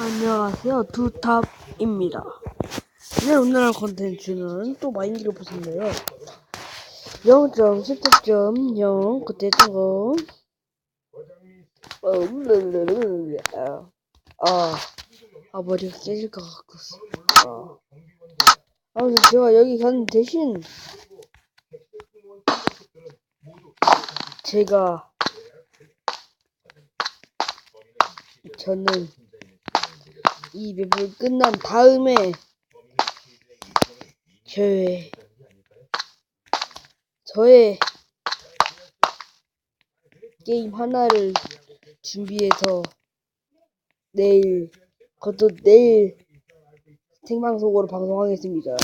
안녕하세요. 두탑입니다. 네, 오늘 할 컨텐츠는 또 마인드를 보셨네요. 0.17.0 그때 했던 거. 어. 아, 아, 머리가 깨질 것 같고. 아. 아무튼 제가 여기 가는 대신 제가 저는 이 맵을 끝난 다음에 저의 저의 게임 하나를 준비해서 내일 그것도 내일 생방송으로 방송하겠습니다.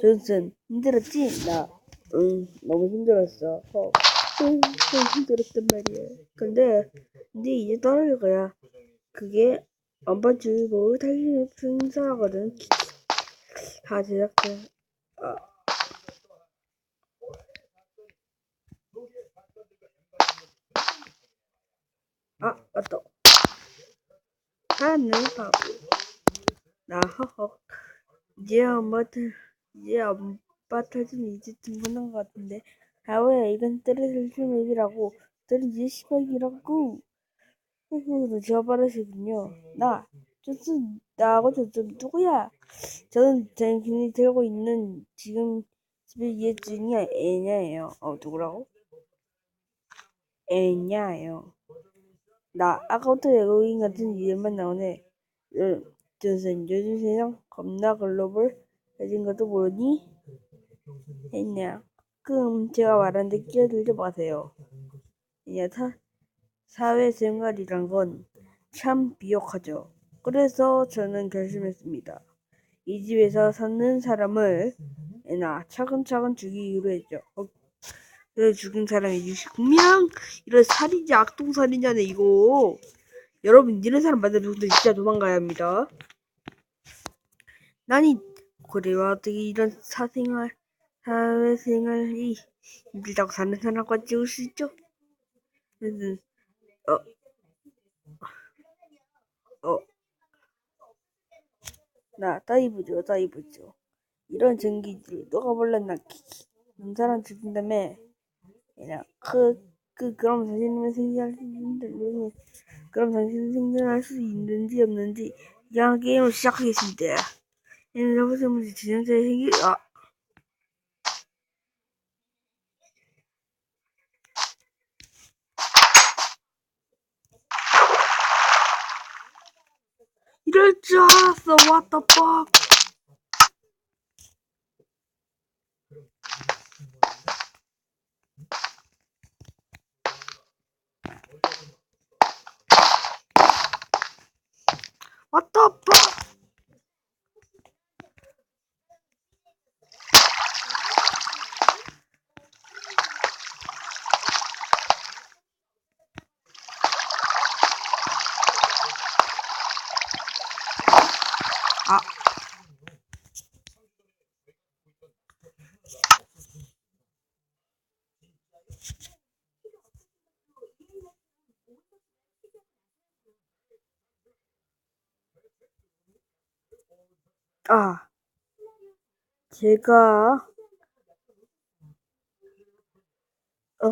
존슨 힘들었지? 나 응 너무 힘들었어. 어, 응, 응, 힘들었단 말이야. 근데 근데 이제 떠날 거야. 그게 안반주 뭐 달리는 승사하거든. 다 제작자. 아. 아 맞다. 하는 바보. 나 허허. 이제 엄마 들 이제 엄마 터진 이제쯤 보는 것 같은데. 아왜 이건 떨어질 맵이라고. 떨어질 시간이라고. 후후도 지워버리시군요. 나, 저스, 나하고 저스 누구야? 저는 당신이 들고 있는 지금 중이 애냐예요. 어, 누구라고? 애냐예요. 나 아까부터 외국인 같은 이름만 나오네. 응, 존슨 요즘 세상 겁나 글로벌 해진 것도 모르니? 했냐? 그럼 제가 말하는데 끼어들지 마세요. 애냐, 사, 사회생활이란 건참 미혹하죠. 그래서 저는 결심했습니다. 이 집에서 사는 사람을 애나 차근차근 죽이기로 했죠. 어, 그래 죽인 사람이 69명? 이런 살인자 악동살인자네 이거. 여러분 이런 사람 만나면 진짜 도망가야 합니다. 나니 그래와 어떻게 이런 사생활 사회생활이 힘들다고 사는 사람과 찍을 수 있죠? 그래서 어, 나 다이브죠, 다이브죠. 이런 전기질 누가 몰랐나? 키키. 넌 사람 죽인다며? 그냥 그, 그 그럼 당신은 생존할 수 있는지 그럼 당신은 생존할 수 있는지 없는지 그냥 게임을 시작하겠습니다. 얘는 여보세요, 진행자의 생기 아. 이럴 줄 알았어, what the fuck. 아. 아, 제가, 어,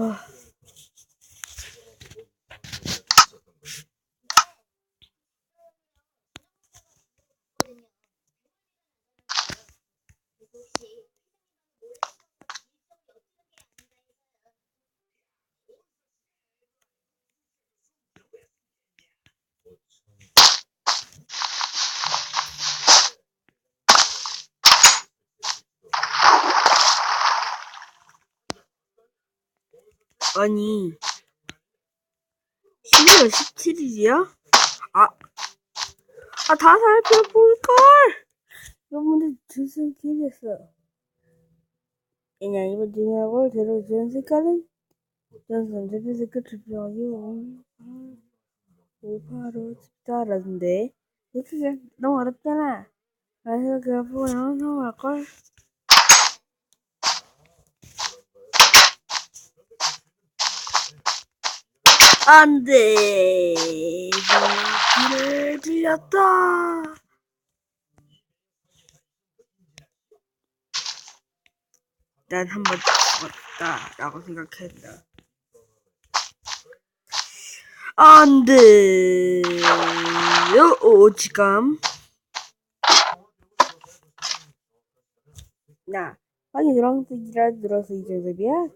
아니, 12월 17일이야? 아, 아, 다 살펴볼걸! 여러분들 주선 기대했어. 그냥 이번 중요하고 데려준 색깔은 전선 대표 색깔 투표하기 58로 집다라던데. 이렇게 너무 어렵잖아. 그래서 그 앞으로 나온 성공할걸? 안 돼. 길을 들렸다. 난 한 번 죽었다. 라고 생각했다. 안 돼. 오, 지금. 나, 방이 노란색이라 들어서 이 정도야?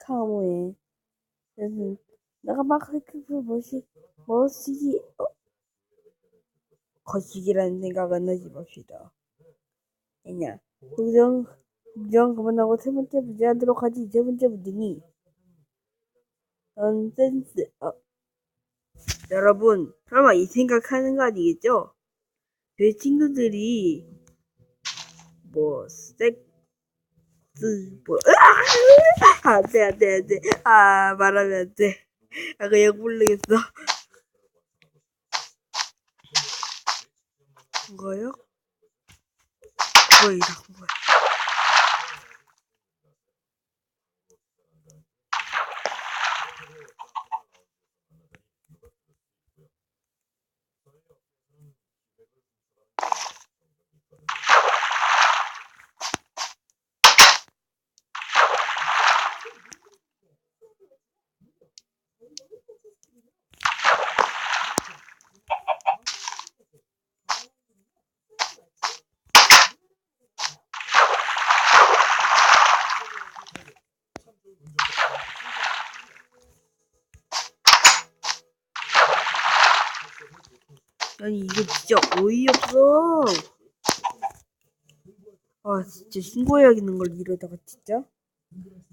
카모에. 내가 막, 그, 그, 뭐시, 뭐시기, 어, 거시기라는 생각은 하지 맙시다. 왜냐, 부정, 부정 그만하고 세 번째 문제 하도록 하지. 세 번째 문제니, 넌센스, 어. 여러분, 설마 이 생각하는 거 아니겠죠? 제 친구들이, 뭐, 섹스, 뭐, 으아! 안 돼, 안 돼, 안 돼. 아, 말하면 안 돼. 아, 그냥 모르겠어. 뭐요? 뭐이다, 뭐야. 아니 이게 진짜 어이없어. 아 진짜 신고해야겠는 걸 이러다가 진짜.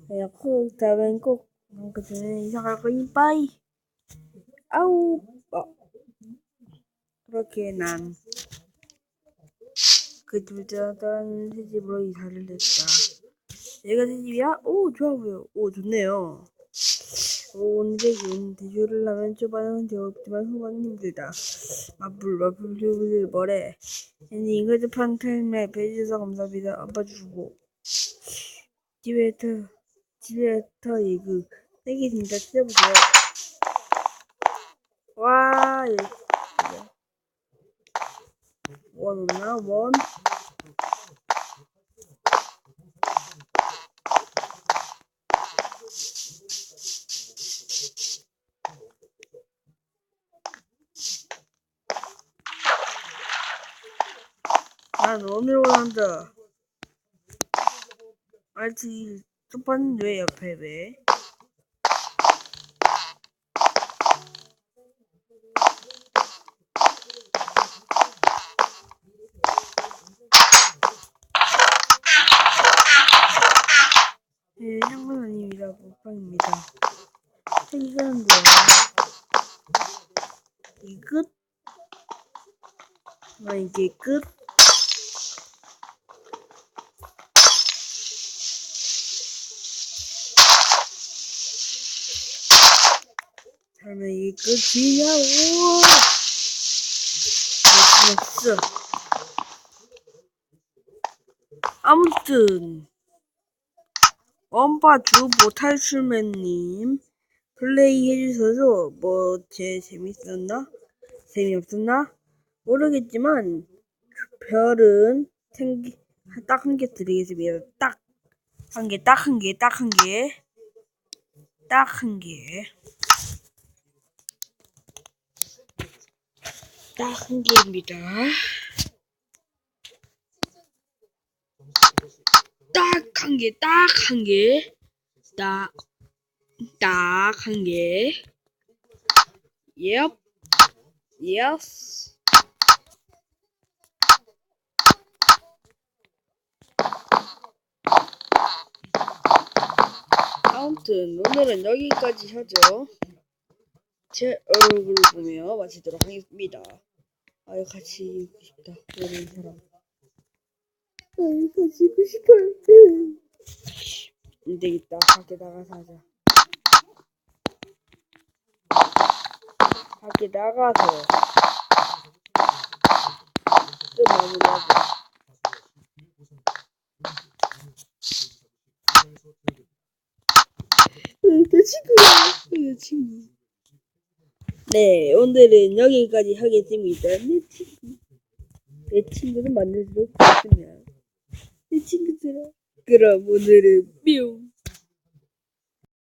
그냥 그 다음엔 꼭 그전에 이사 갈 거니 빠이. 아우. 어. 그렇게 난 그둘다는 새 집으로 이사를 했다. 여기가 새 집이야? 오 좋아 보여. 오 좋네요. 오늘의 대조를 하면 초반은 되었지만 후반은 힘들다. 맞불, 맞불, 주부들 뭐래. 애니 잉글드 판타임에 배주셔서 감사합니다. 아빠 주고. 집에터, 집에터 이그. 세개 진짜 찢어보세요. 와, 예. 원? 난 오늘 원한다. 알지, 첫번은 왜 옆에 왜? 네, 향문아님이라 먹방입니다. 생선도 이 끝? 아 이게 끝? 이게 끝이냐고? 됐어. 아무튼 원바주 모탈출맨님 플레이 해주셔서 뭐 제 재밌었나? 재미없었나? 모르겠지만 별은 딱한 개 드리겠습니다. 딱 한 개, 딱 한 개, 딱 한 개, 딱 한 개. 딱 한 개입니다. 딱 한 개, 딱 한 개, 딱, 딱 한 개. Yep, yes. 아무튼 오늘은 여기까지 하죠. 제 얼굴을 보며 마치도록 하겠습니다. 아, 같이 있고 싶다. 이런 사람. 아, 같이 있고 싶어요. 안 되겠다. 밖에 나가서 하자. 밖에 나가서 좀 마무리하자. 내 친구야. 내 친구. 네, 오늘은 여기까지 하겠습니다. 내 친구. 내 친구를 만날수록 좋습니다. 내 친구들아. 그럼 오늘은 뿅.